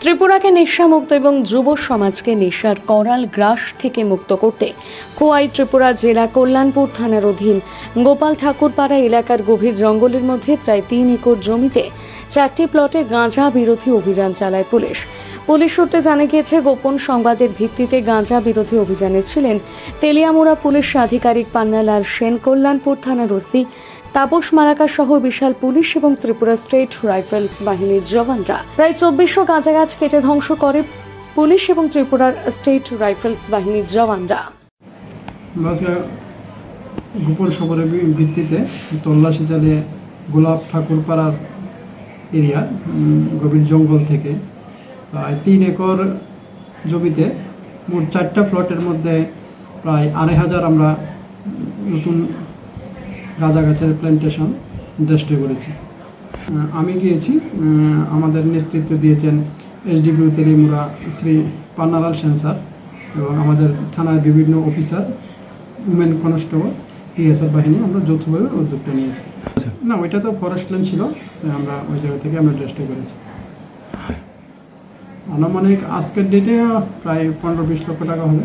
ত্রিপুরাকে নেশামুক্ত এবং যুব সমাজকে নেশার করাল গ্রাস থেকে মুক্ত করতে খোয়াই ত্রিপুরা জেলা কল্যাণপুর থানার অধীন গোপাল ঠাকুরপাড়া এলাকার গভীর জঙ্গলের মধ্যে প্রায় তিন একর জমিতে চারটি প্লটে গাঁজা বিরোধী অভিযান চালায় পুলিশ। পুলিশ সূত্রে জানা গিয়েছে, গোপন সংবাদের ভিত্তিতে গাঁজা বিরোধী অভিযানে ছিলেন তেলিয়ামুড়া পুলিশ আধিকারিক পান্নালাল সেন, কল্যাণপুর থানার ওসি তাপস মালাকা সহ বিশাল পুলিশ এবং ত্রিপুরা স্টেট রাইফেলস বাহিনীর জওয়ানরা। প্রায় চব্বিশশো গাঁজা গাছ কেটে ধ্বংস করে পুলিশ এবং ত্রিপুরার স্টেট রাইফেলস বাহিনীর জওয়ানরা। গোপন খবরের ভিত্তিতে তল্লাশি চালিয়ে গোলাপ ঠাকুরপাড়ার এরিয়া গভীর জঙ্গল থেকে প্রায় তিন একর জমিতে মোট চারটা প্লটের মধ্যে প্রায় আড়াই হাজার আমরা নতুন গাঁজা গাছের প্ল্যান্টেশন ইন্ডাস্ট্রি করেছি আমি গিয়েছি আমাদের নেতৃত্ব দিয়েছেন এসডিপিউ তেলিমুরা শ্রী পান্নালাল সেন স্যার এবং আমাদের থানার বিভিন্ন অফিসার উমেন কনস্টেবল টিএসআর বাহিনী, আমরা যৌথভাবে উদ্যোগটা নিয়েছি। না, ওইটা তো ফরেস্ট ল্যান্ড ছিল তাই আমরা ওই জায়গা থেকে আমরা ড্রেসটা করেছি আনুমানিক আজকের ডেটে প্রায় পনেরো বিশ লক্ষ টাকা হবে।